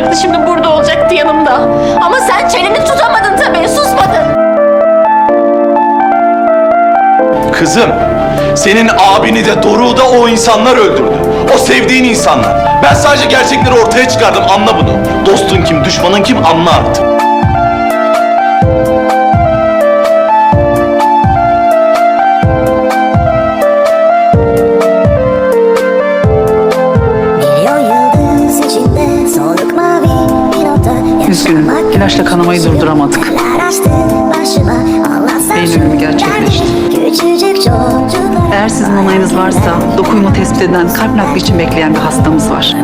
olacaktı şimdi burada olacaktı yanımda. Ama sen çeneni tutamadın tabii susmadın. Kızım, senin abini de Doruk'u da o insanlar öldürdü. O sevdiğin insanlar. Ben sadece gerçekleri ortaya çıkardım, anla bunu. Dostun kim, düşmanın kim anla artık. Üzgünüm, ilaçla kanamayı durduramadık. Beyin ölümü gerçekleşti. Eğer sizin onayınız varsa doku uyumu tespit edilen kalp nakli için bekleyen bir hastamız var.